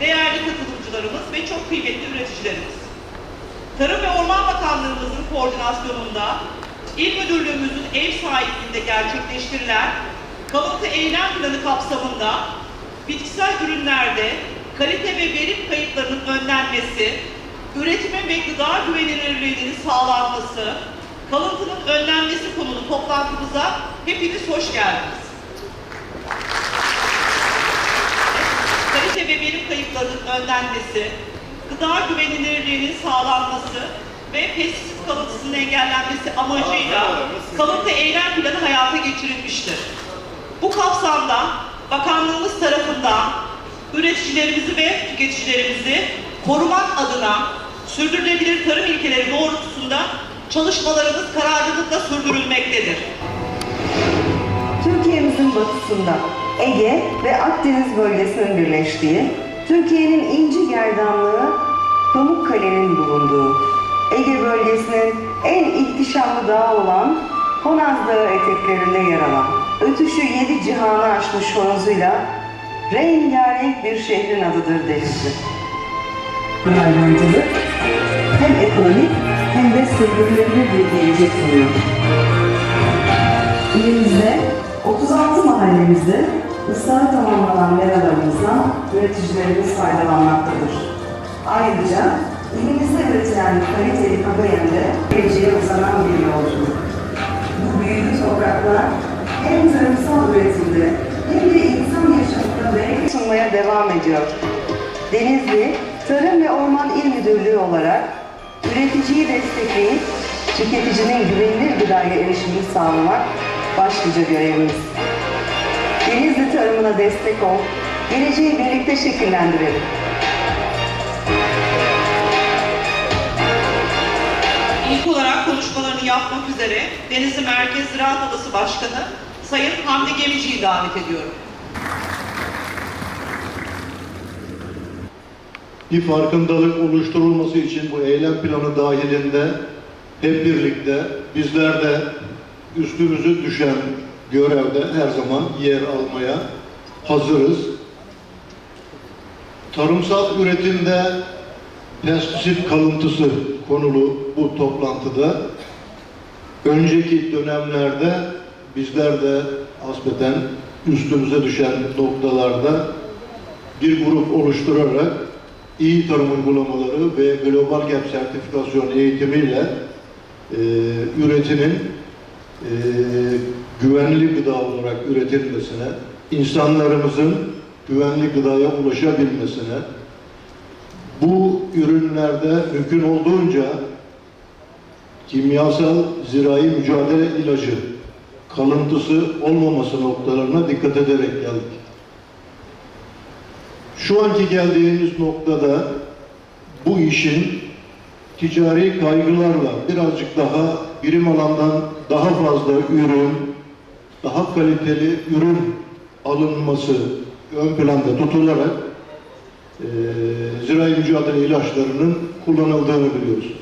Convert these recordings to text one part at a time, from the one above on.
değerli katılımcılarımız ve çok kıymetli üreticilerimiz. Tarım ve Orman Bakanlığımızın koordinasyonunda İl Müdürlüğümüzün ev sahipliğinde gerçekleştirilen kalıntı eylem planı kapsamında bitkisel ürünlerde kalite ve verim kayıplarının önlenmesi, üretimin ve gıda güvenilirliğinin sağlanması, kalıntının önlenmesi konulu toplantımıza hepiniz hoş geldiniz. kalite ve verim kayıplarının önlenmesi, gıda güvenilirliğinin sağlanması ve pestisit kalıntısının engellenmesi amacıyla kalıntı eylem planı hayata geçirilmiştir. Bu kapsamda bakanlığımız tarafından üreticilerimizi ve tüketicilerimizi korumak adına sürdürülebilir tarım ilkeleri doğrultusunda çalışmalarımız kararlılıkla sürdürülmektedir. Türkiye'mizin batısında Ege ve Akdeniz bölgesinin birleştiği, Türkiye'nin inci gerdanlığı Pamukkale'nin bulunduğu, Ege bölgesinin en ihtişamlı dağı olan Honaz Dağı eteklerinde yer alan, ötüşü yedi cihanı aşmış horozuyla rengarenk bir şehrin adıdır Denizli. Hayvancılık hem ekonomik hem de sürdürülebilir bir gelecek sunuyor. İlimizde 36 mahallemizde ıslahı tamamlanan meralarımızdan üreticilerimiz faydalanmaktadır. Ayrıca ilimizde üretilen kaliteli kabayende geleceğe uzanan bir yolculuk. Bu büyülü topraklar hem tarımsal üretimde hem de insan yaşamında bereket sunmaya devam ediyor. Denizli Tarım ve Orman İl Müdürlüğü olarak üreticiyi destekleyip tüketicinin güvenilir gıdaya erişimini sağlamak başlıca görevimiz. Denizli tarımına destek ol, geleceği birlikte şekillendirelim. İlk olarak konuşmalarını yapmak üzere Denizli Merkez Ziraat Odası Başkanı Sayın Hamdi Gemici'yi davet ediyorum. bir farkındalık oluşturulması için bu eylem planı dahilinde hep birlikte bizler de üstümüze düşen görevde her zaman yer almaya hazırız. Tarımsal üretimde pestisit kalıntısı konulu bu toplantıda önceki dönemlerde bizler de aspeten üstümüze düşen noktalarda bir grup oluşturarak iyi tarım uygulamaları ve Global Gap sertifikasyon eğitimiyle e, üretimin e, güvenli gıda olarak üretilmesine, insanlarımızın güvenli gıdaya ulaşabilmesine, bu ürünlerde mümkün olduğunca kimyasal zirai mücadele ilacı kalıntısı olmaması noktalarına dikkat ederek geldik. Şu anki geldiğimiz noktada bu işin ticari kaygılarla birazcık daha birim alandan daha fazla ürün, daha kaliteli ürün alınması ön planda tutularak e, zirai mücadele ilaçlarının kullanıldığını biliyoruz.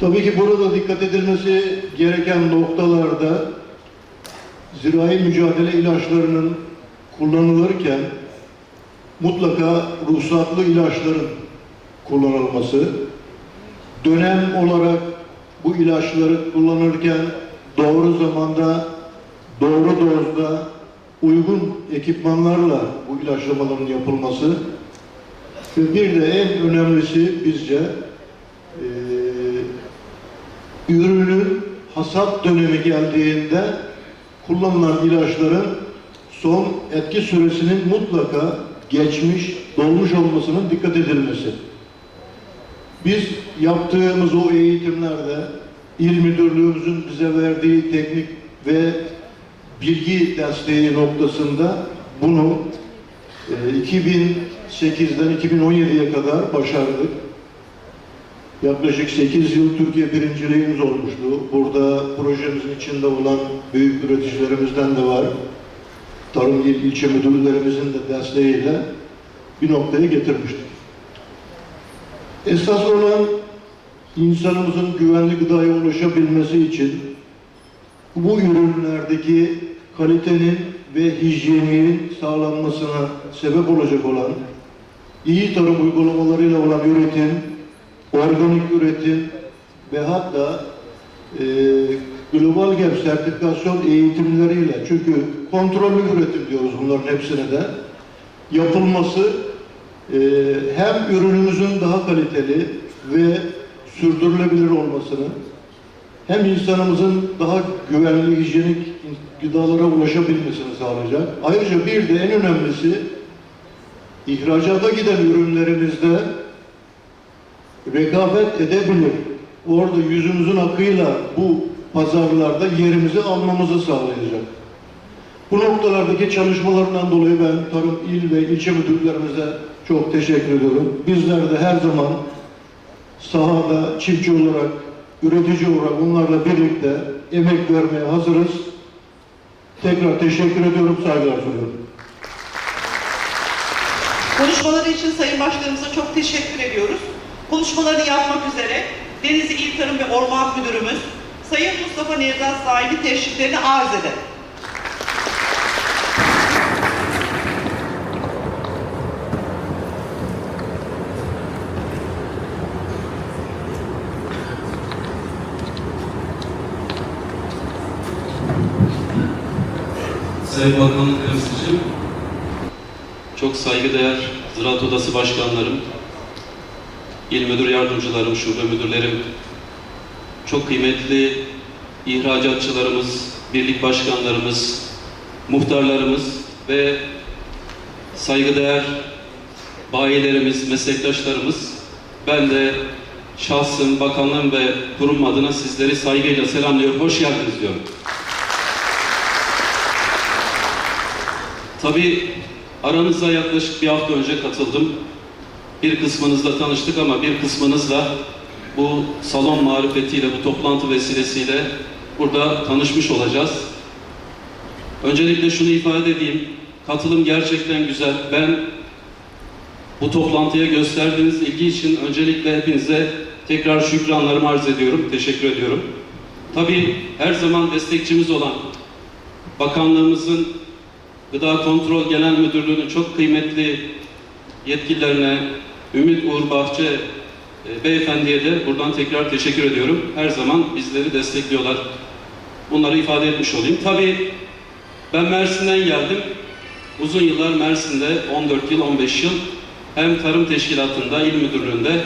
Tabii ki burada dikkat edilmesi gereken noktalarda zirai mücadele ilaçlarının kullanılırken mutlaka ruhsatlı ilaçların kullanılması, dönem olarak bu ilaçları kullanırken doğru zamanda, doğru dozda, uygun ekipmanlarla bu ilaçlamaların yapılması ve bir de en önemlisi bizce eee ürünün hasat dönemi geldiğinde kullanılan ilaçların son etki süresinin mutlaka geçmiş, dolmuş olmasının dikkat edilmesi. Biz yaptığımız o eğitimlerde il müdürlüğümüzün bize verdiği teknik ve bilgi desteği noktasında bunu e, 2008'den 2017'ye kadar başardık. Yaklaşık 8 yıl Türkiye birinciliğimiz olmuştu. Burada projemizin içinde olan büyük üreticilerimizden de var. Tarım İl ilçe müdürlerimizin de desteğiyle bir noktaya getirmiştik. Esas olan insanımızın güvenli gıdaya ulaşabilmesi için bu ürünlerdeki kalitenin ve hijyeninin sağlanmasına sebep olacak olan iyi tarım uygulamalarıyla olan üretim, organik üretim ve hatta e, Global Gap sertifikasyon eğitimleriyle çünkü kontrollü üretim diyoruz bunların hepsine de yapılması e, hem ürünümüzün daha kaliteli ve sürdürülebilir olmasını hem insanımızın daha güvenli, hijyenik gıdalara ulaşabilmesini sağlayacak. Ayrıca bir de en önemlisi ihracata giden ürünlerimizde rekabet edebilir. Orada yüzümüzün akıyla bu pazarlarda yerimizi almamızı sağlayacak. Bu noktalardaki çalışmalarından dolayı ben tarım il ve ilçe müdürlerimize çok teşekkür ediyorum. Bizler de her zaman sahada çiftçi olarak, üretici olarak onlarla birlikte emek vermeye hazırız. Tekrar teşekkür ediyorum, saygılar sunuyorum. Konuşmaları için Sayın Başkanımıza çok teşekkür ediyoruz. Konuşmalarını yapmak üzere Denizli İl Tarım ve Orman Müdürümüz Sayın Mustafa Nevzat sahibi teşriflerini arz eder. Sayın Bakanlık Temsilcim, çok saygıdeğer Ziraat Odası Başkanlarım, İl Müdür Yardımcılarım, Şube Müdürlerim, çok kıymetli ihracatçılarımız, birlik başkanlarımız, muhtarlarımız ve saygıdeğer bayilerimiz, meslektaşlarımız, ben de şahsım, bakanlığım ve kurum adına sizleri saygıyla selamlıyorum, hoş geldiniz diyorum. Tabii aranıza yaklaşık bir hafta önce katıldım. Bir kısmınızla tanıştık ama bir kısmınızla bu salon marifetiyle, bu toplantı vesilesiyle burada tanışmış olacağız. Öncelikle şunu ifade edeyim. Katılım gerçekten güzel. Ben bu toplantıya gösterdiğiniz ilgi için öncelikle hepinize tekrar şükranlarımı arz ediyorum. Teşekkür ediyorum. Tabii her zaman destekçimiz olan bakanlığımızın Gıda Kontrol Genel Müdürlüğü'nün çok kıymetli yetkililerine, Ümit Uğur Bahçe e, beyefendiye de buradan tekrar teşekkür ediyorum. Her zaman bizleri destekliyorlar. Bunları ifade etmiş olayım. Tabii ben Mersin'den geldim. Uzun yıllar Mersin'de 14 yıl, 15 yıl hem Tarım Teşkilatı'nda, İl Müdürlüğü'nde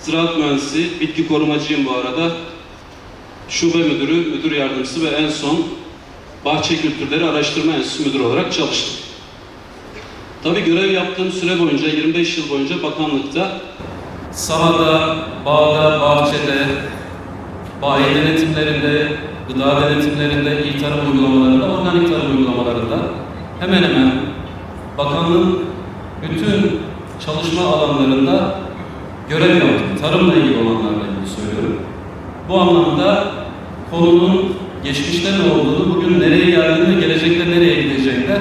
ziraat mühendisi, bitki korumacıyım bu arada. Şube müdürü, müdür yardımcısı ve en son Bahçe Kültürleri Araştırma Enstitüsü Müdürü olarak çalıştım. Tabii görev yaptığım süre boyunca, 25 yıl boyunca bakanlıkta sahada, bağda, bahçede, bayi denetimlerinde, gıda denetimlerinde, iyi tarım uygulamalarında, organik tarım uygulamalarında hemen hemen bakanlığın bütün çalışma alanlarında görev yaptım. Tarımla ilgili olanlarla ilgili söylüyorum. Bu anlamda konunun geçmişte ne olduğunu, bugün nereye geldiğini ve gelecekte nereye gideceğini de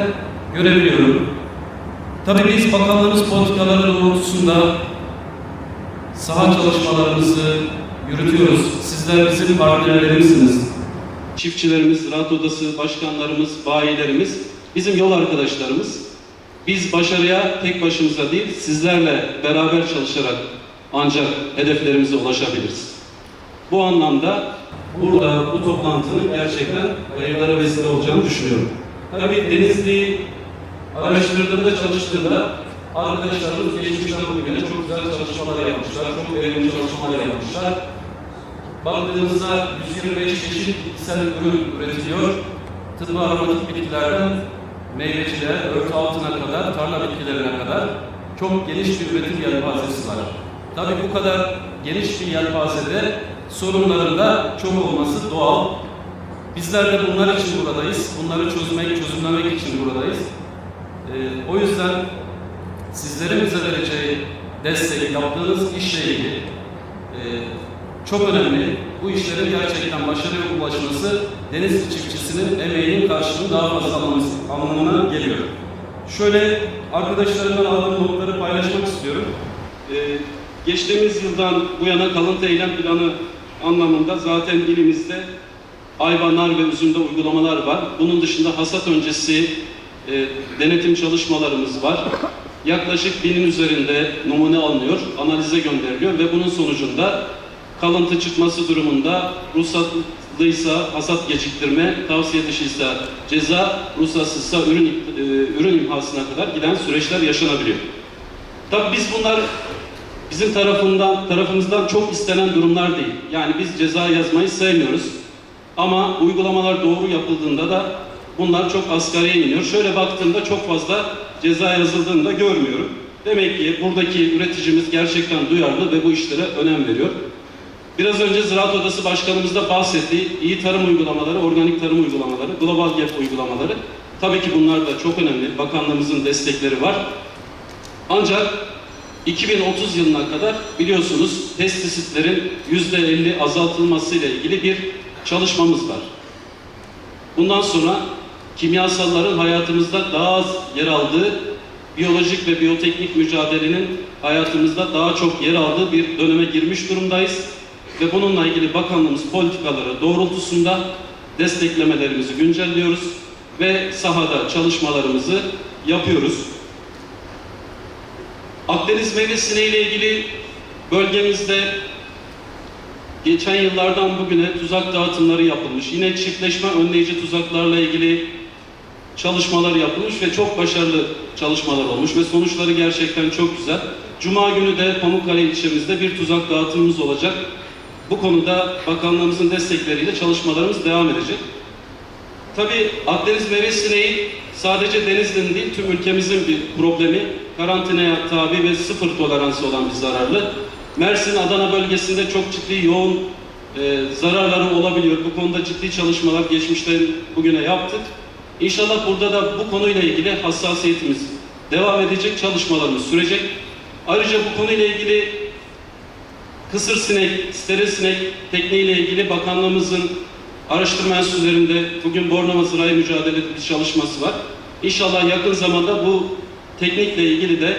görebiliyorum. Tabii biz bakanlığımız politikaları doğrultusunda saha çalışmalarımızı yürütüyoruz. Sizler bizim partnerlerimizsiniz. Çiftçilerimiz, Ziraat Odası başkanlarımız, bayilerimiz, bizim yol arkadaşlarımız. Biz başarıya tek başımıza değil, sizlerle beraber çalışarak ancak hedeflerimize ulaşabiliriz. Bu anlamda burada bu toplantının gerçekten hayırlara vesile olacağını düşünüyorum. Tabii Denizli araştırdığımda, çalıştığımda arkadaşlarımız geçmişten bugüne çok güzel çalışmalar yapmışlar, çok verimli çalışmalar yapmışlar. Baktığımızda 125 çeşit bitkisel ürün üretiliyor. Tıbbi aromatik bitkilerden meyveciliğe, örtü altına kadar, tarla bitkilerine kadar çok geniş bir üretim yelpazesi var. Tabii bu kadar geniş bir yelpazede sorunların da çok olması doğal. Bizler de bunlar için buradayız. Bunları çözmek, çözümlemek için buradayız. Ee, o yüzden sizlerin bize vereceği destek, yaptığınız işle ilgili e, çok önemli. Bu işlerin gerçekten başarıya ulaşması deniz çiftçisinin emeğinin karşılığını daha fazla alması anlamına geliyor. Şöyle arkadaşlarımdan aldığım notları paylaşmak istiyorum. Ee, geçtiğimiz yıldan bu yana kalıntı eylem planı anlamında zaten ilimizde ayva, nar ve üzümde uygulamalar var. Bunun dışında hasat öncesi e, denetim çalışmalarımız var. yaklaşık binin üzerinde numune alınıyor, analize gönderiliyor ve bunun sonucunda kalıntı çıkması durumunda ruhsatlıysa hasat geciktirme, tavsiye dışıysa ceza, ruhsatsızsa ürün, e, ürün imhasına kadar giden süreçler yaşanabiliyor. Tabii biz bunlar bizim tarafından tarafımızdan çok istenen durumlar değil. Yani biz ceza yazmayı sevmiyoruz. Ama uygulamalar doğru yapıldığında da bunlar çok asgariye iniyor. Şöyle baktığımda çok fazla ceza yazıldığını da görmüyorum. Demek ki buradaki üreticimiz gerçekten duyarlı ve bu işlere önem veriyor. Biraz önce Ziraat Odası Başkanımız da bahsetti. İyi tarım uygulamaları, organik tarım uygulamaları, global gap uygulamaları. Tabii ki bunlar da çok önemli. Bakanlığımızın destekleri var. Ancak 2030 yılına kadar biliyorsunuz pestisitlerin %50 azaltılması ile ilgili bir çalışmamız var. Bundan sonra kimyasalların hayatımızda daha az yer aldığı, biyolojik ve biyoteknik mücadelenin hayatımızda daha çok yer aldığı bir döneme girmiş durumdayız. Ve bununla ilgili bakanlığımız politikaları doğrultusunda desteklemelerimizi güncelliyoruz ve sahada çalışmalarımızı yapıyoruz. Akdeniz meyve sineği ile ilgili bölgemizde geçen yıllardan bugüne tuzak dağıtımları yapılmış. Yine çiftleşme önleyici tuzaklarla ilgili çalışmalar yapılmış ve çok başarılı çalışmalar olmuş ve sonuçları gerçekten çok güzel. Cuma günü de Pamukkale ilçemizde bir tuzak dağıtımımız olacak. Bu konuda bakanlığımızın destekleriyle çalışmalarımız devam edecek. Tabii Akdeniz meyve sineği sadece Denizli'nin değil tüm ülkemizin bir problemi. Karantinaya tabi ve sıfır toleransı olan bir zararlı. Mersin, Adana bölgesinde çok ciddi yoğun e, zararları olabiliyor. Bu konuda ciddi çalışmalar geçmişten bugüne yaptık. İnşallah burada da bu konuyla ilgili hassasiyetimiz devam edecek, çalışmalarımız sürecek. Ayrıca bu konuyla ilgili kısır sinek, steril sinek tekniğiyle ilgili bakanlığımızın araştırma enstitülerinde bugün Bornova Zirai Mücadele bir çalışması var. İnşallah yakın zamanda bu teknikle ilgili de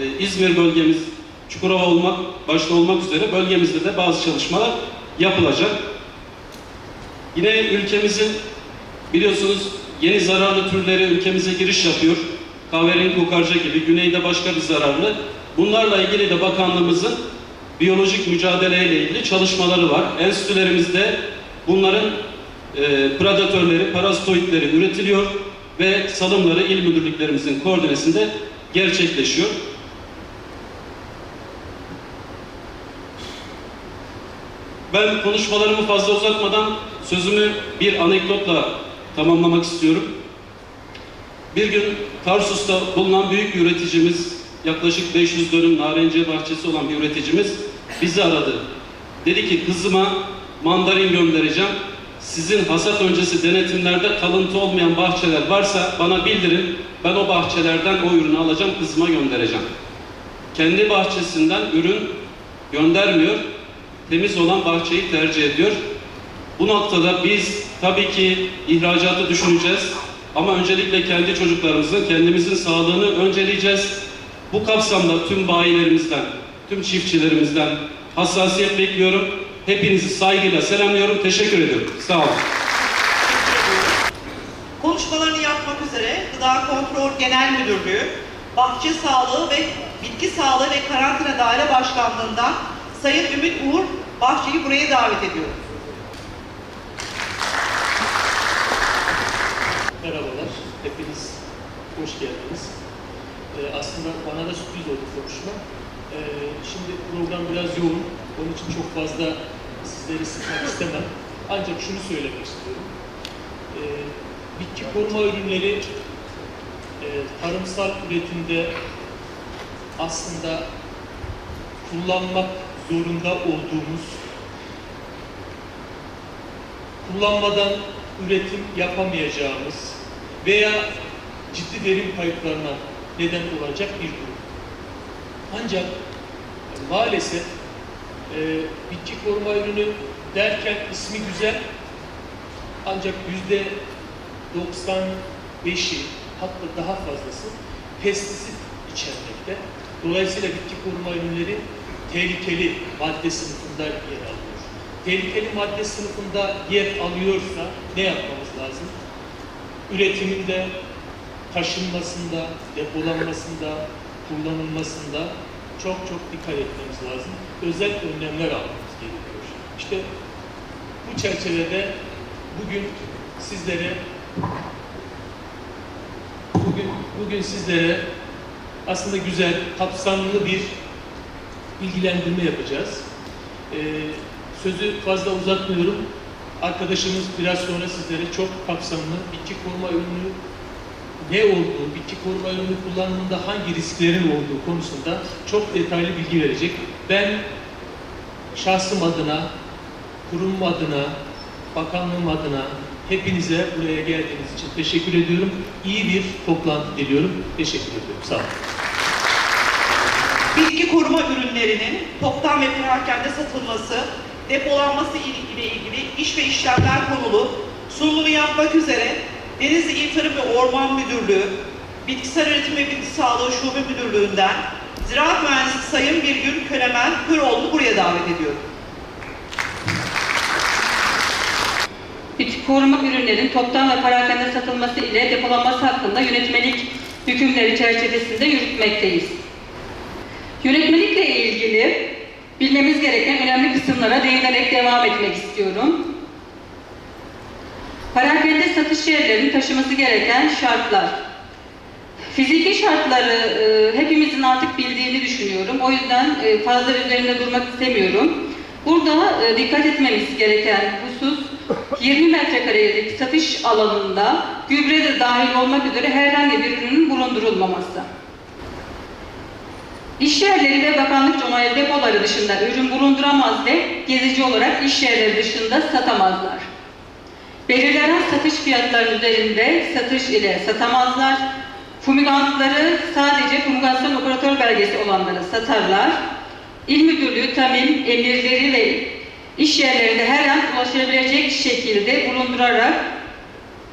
e, İzmir bölgemiz, Çukurova olmak başta olmak üzere bölgemizde de bazı çalışmalar yapılacak. Yine ülkemizin biliyorsunuz yeni zararlı türleri ülkemize giriş yapıyor. Kahverengi kokarca gibi, güneyde başka bir zararlı. Bunlarla ilgili de bakanlığımızın biyolojik mücadeleyle ilgili çalışmaları var. Enstitülerimizde bunların e, predatörleri, parazitoidleri üretiliyor ve salımları il müdürlüklerimizin koordinesinde gerçekleşiyor. Ben konuşmalarımı fazla uzatmadan sözümü bir anekdotla tamamlamak istiyorum. Bir gün Tarsus'ta bulunan büyük bir üreticimiz, yaklaşık 500 dönüm narenciye bahçesi olan bir üreticimiz bizi aradı. Dedi ki kızıma mandarin göndereceğim. Sizin hasat öncesi denetimlerde kalıntı olmayan bahçeler varsa bana bildirin. Ben o bahçelerden o ürünü alacağım, kızıma göndereceğim. Kendi bahçesinden ürün göndermiyor. Temiz olan bahçeyi tercih ediyor. Bu noktada biz tabii ki ihracatı düşüneceğiz. Ama öncelikle kendi çocuklarımızın, kendimizin sağlığını önceleyeceğiz. Bu kapsamda tüm bayilerimizden, tüm çiftçilerimizden hassasiyet bekliyorum. Hepinizi saygıyla selamlıyorum. Teşekkür ediyorum. Sağ olun. Konuşmalarını yapmak üzere Gıda Kontrol Genel Müdürlüğü, Bahçe Sağlığı ve Bitki Sağlığı ve Karantina Daire Başkanlığı'ndan Sayın Ümit Uğur Bahçe'yi buraya davet ediyorum. Merhabalar, hepiniz hoş geldiniz. Ee, aslında bana da sürpriz oldu konuşma. Ee, şimdi program biraz yoğun, onun için çok fazla sizleri sıkmak istemem. Ancak şunu söylemek istiyorum. Ee, bitki koruma ürünleri e, tarımsal üretimde aslında kullanmak zorunda olduğumuz kullanmadan üretim yapamayacağımız veya ciddi verim kayıplarına neden olacak bir durum. Ancak e, maalesef e, bitki koruma ürünü derken ismi güzel ancak yüzde 95'i hatta daha fazlası pestisit içermekte. Dolayısıyla bitki koruma ürünleri tehlikeli madde sınıfında yer alıyor tehlikeli madde sınıfında yer alıyorsa ne yapmamız lazım? Üretiminde, taşınmasında, depolanmasında, kullanılmasında çok çok dikkat etmemiz lazım. Özel önlemler almamız gerekiyor. İşte bu çerçevede bugün sizlere bugün bugün sizlere aslında güzel, kapsamlı bir bilgilendirme yapacağız. Ee, sözü fazla uzatmıyorum. Arkadaşımız biraz sonra sizlere çok kapsamlı bitki koruma ürünü ne olduğu, bitki koruma ürünü kullanımında hangi risklerin olduğu konusunda çok detaylı bilgi verecek. Ben şahsım adına, kurum adına, bakanlığım adına hepinize buraya geldiğiniz için teşekkür ediyorum. İyi bir toplantı diliyorum. Teşekkür ediyorum. Sağ olun. Bitki koruma ürünlerinin toptan ve perakende satılması, depolanması ile ilgili iş ve işlemler konulu sunumunu yapmak üzere Denizli İl Tarım ve Orman Müdürlüğü, Bitkisel Üretim ve Bitki Sağlığı Şube Müdürlüğü'nden Ziraat Mühendisi Sayın Birgül Kölemen Köroğlu'nu buraya davet ediyorum. bitki koruma ürünlerin toptan ve parakende satılması ile depolanması hakkında yönetmelik hükümleri çerçevesinde yürütmekteyiz. Yönetmelikle ilgili bilmemiz gereken önemli kısımlara değinerek devam etmek istiyorum. Parakende satış yerlerinin taşıması gereken şartlar. Fiziki şartları e, hepimizin artık bildiğini düşünüyorum. O yüzden e, fazla üzerinde durmak istemiyorum. Burada e, dikkat etmemiz gereken husus 20 metrekarelik satış alanında gübre de dahil olmak üzere herhangi bir ürünün bulundurulmaması. İş yerleri ve bakanlık onaylı depoları dışında ürün bulunduramaz ve gezici olarak iş yerleri dışında satamazlar. Belirlenen satış fiyatlarının üzerinde satış ile satamazlar. Fumigantları sadece fumigasyon operatör belgesi olanları satarlar. İl Müdürlüğü, TAMİM, emirleri ve iş yerlerinde her an ulaşabilecek şekilde bulundurarak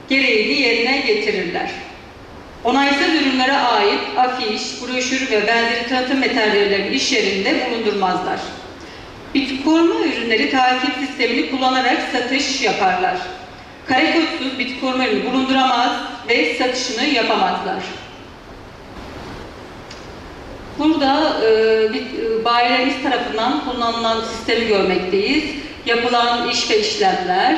gereğini yerine getirirler. Onaysız ürünlere ait afiş, broşür ve benzeri tanıtım materyallerini iş yerinde bulundurmazlar. Bitki koruma ürünleri takip sistemini kullanarak satış yaparlar. Kare kodsuz bitki koruma ürünü bulunduramaz ve satışını yapamazlar. Burada e, e, bayilerimiz tarafından kullanılan sistemi görmekteyiz. Yapılan iş ve işlemler.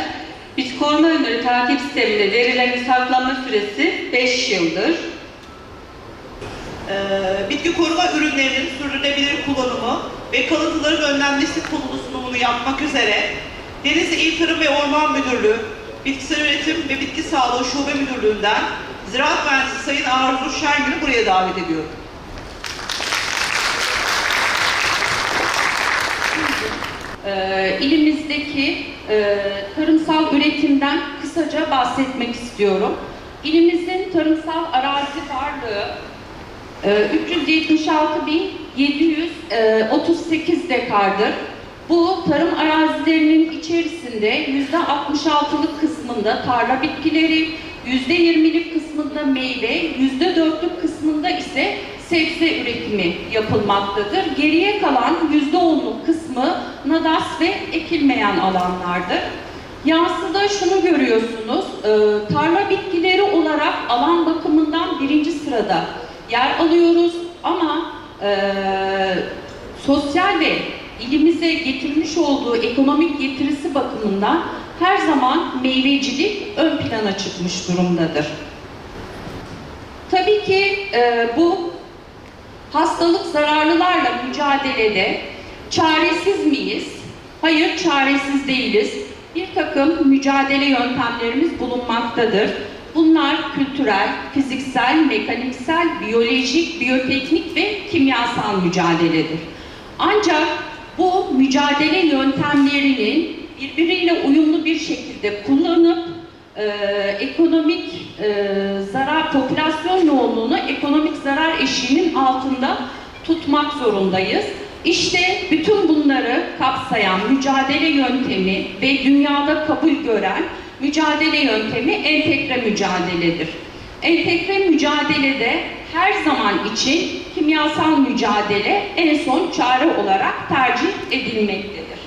Bitki koruma ürünleri takip sisteminde verilerin saklanma süresi 5 yıldır. Ee, bitki koruma ürünlerinin sürdürülebilir kullanımı ve kalıntıların önlenmesi konulu sunumunu yapmak üzere Denizli İl Tarım ve Orman Müdürlüğü, Bitkisel Üretim ve Bitki Sağlığı Şube Müdürlüğü'nden Ziraat Mühendisi Sayın Arzu Şengül'ü buraya davet ediyorum. Ee, ilimizdeki e, tarımsal üretimden kısaca bahsetmek istiyorum. İlimizin tarımsal arazi varlığı e, 376.738 dekardır. Bu tarım arazilerinin içerisinde %66'lık kısmında tarla bitkileri, %20'lik kısmında meyve, %4'lük kısmında ise sebze üretimi yapılmaktadır. Geriye kalan %10'luk kısmı nadas ve ekilmeyen alanlardır. Yansıda şunu görüyorsunuz, e, tarla bitkileri olarak alan bakımından birinci sırada yer alıyoruz ama e, sosyal ve ilimize getirmiş olduğu ekonomik getirisi bakımından her zaman meyvecilik ön plana çıkmış durumdadır. Tabii ki e, bu hastalık zararlılarla mücadelede çaresiz miyiz? Hayır, çaresiz değiliz. Bir takım mücadele yöntemlerimiz bulunmaktadır. Bunlar kültürel, fiziksel, mekaniksel, biyolojik, biyoteknik ve kimyasal mücadeledir. Ancak bu mücadele yöntemlerinin birbiriyle uyumlu bir şekilde kullanıp e, ekonomik e, zarar, popülasyon yoğunluğunu ekonomik zarar eşiğinin altında tutmak zorundayız. İşte bütün bunları kapsayan mücadele yöntemi ve dünyada kabul gören mücadele yöntemi entegre mücadeledir. Entegre mücadelede her zaman için kimyasal mücadele en son çare olarak tercih edilmektedir.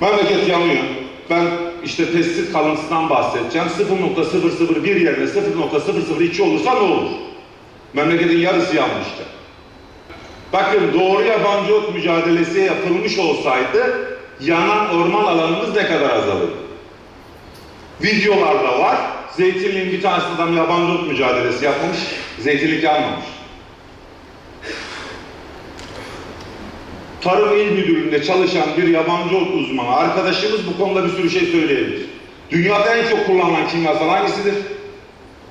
Memleket yanıyor. Ben işte pestit kalıntısından bahsedeceğim. 0.001 yerine 0.002 olursa ne olur? Memleketin yarısı yanmıştı. Bakın doğru yabancı ot mücadelesi yapılmış olsaydı yanan orman alanımız ne kadar azalırdı? Videolarda var. Zeytinliğin bir tanesi adam yabancı ot mücadelesi yapmış, zeytinlik yanmamış. Tarım İl Müdürlüğü'nde çalışan bir yabancı uzmanı arkadaşımız bu konuda bir sürü şey söyleyebilir. Dünyada en çok kullanılan kimyasal hangisidir?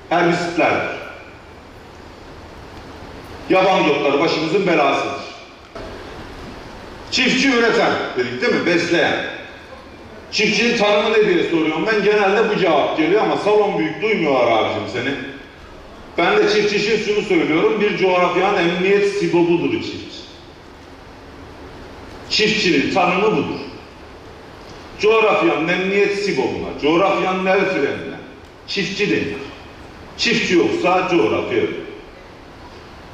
Herbisitlerdir. Yabancı otlar başımızın belasıdır. Çiftçi üreten dedik değil mi? Besleyen. Çiftçinin tanımı ne diye soruyorum. Ben genelde bu cevap geliyor ama salon büyük duymuyorlar abicim seni. Ben de çiftçi için şunu söylüyorum. Bir coğrafyanın emniyet sibobudur çiftçi. Çiftçinin tanımı budur. Coğrafyanın emniyet sibobuna, coğrafyanın el frenine çiftçi denir. Çiftçi yoksa coğrafya yok.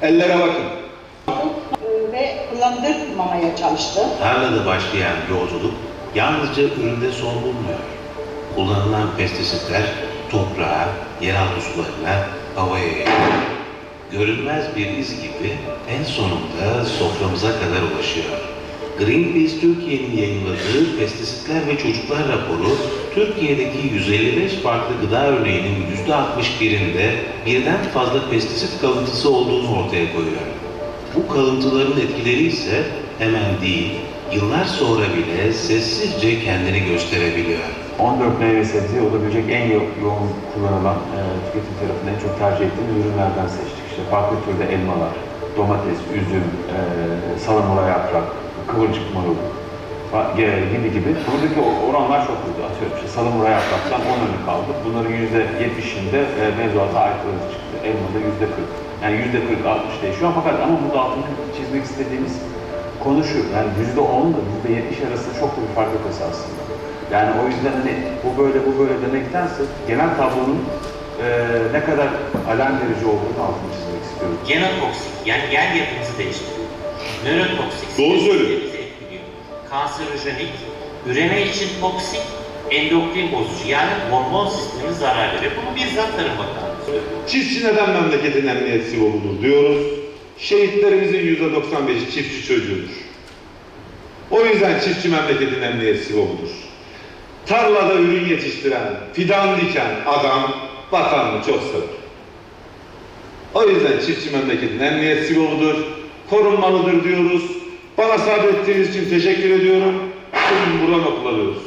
Ellere bakın. ve kullandırmamaya çalıştı. Tarlada başlayan yolculuk yalnızca üründe son bulmuyor. Kullanılan pestisitler toprağa, yeraltı sularına, havaya yayılıyor. Görünmez bir iz gibi en sonunda soframıza kadar ulaşıyor. Greenpeace Türkiye'nin yayınladığı Pestisitler ve Çocuklar raporu, Türkiye'deki 155 farklı gıda örneğinin %61'inde birden fazla pestisit kalıntısı olduğunu ortaya koyuyor. Bu kalıntıların etkileri ise hemen değil, yıllar sonra bile sessizce kendini gösterebiliyor. 14 meyve sebze olabilecek en yo- yoğun kullanılan e, tüketim tarafından en çok tercih ettiğimiz ürünlerden seçtik. İşte farklı türde elmalar, domates, üzüm, e, salamura yaprak, kıvırcık marul gibi gibi. Buradaki oranlar çok büyük. Atıyorum işte salamura yapraktan 10 örnek aldık. Bunların %70'inde e, mevzuata aykırı çıktı. Elmada %40. Yani %40-60 değişiyor fakat ama burada altını çizmek istediğimiz konu şu. Yani %10 ile %70 arasında çok büyük fark ötesi aslında. Yani o yüzden hani bu böyle bu böyle demektense genel tablonun eee, ne kadar alarm verici olduğunu altını çizmek istiyorum. Genotoksik yani gen yapımızı değiştiriyor. Nörotoksik. Doğru söylüyor. Kanserojenik, üreme için toksik, endokrin bozucu yani hormon sistemine zarar veriyor. Bunu bizzat Tarım Bakanlığı söylüyor. Çiftçi neden memleketin emniyet sibobudur diyoruz. Şehitlerimizin %95'i çiftçi çocuğudur. O yüzden çiftçi memleketin emniyet sibobudur. Tarlada ürün yetiştiren, fidan diken adam vatanını çok sever. O yüzden çiftçi memleketin emniyet sibobudur. Korunmalıdır diyoruz. Bana sabrettiğiniz için teşekkür ediyorum. Bugün buradan okula diyoruz.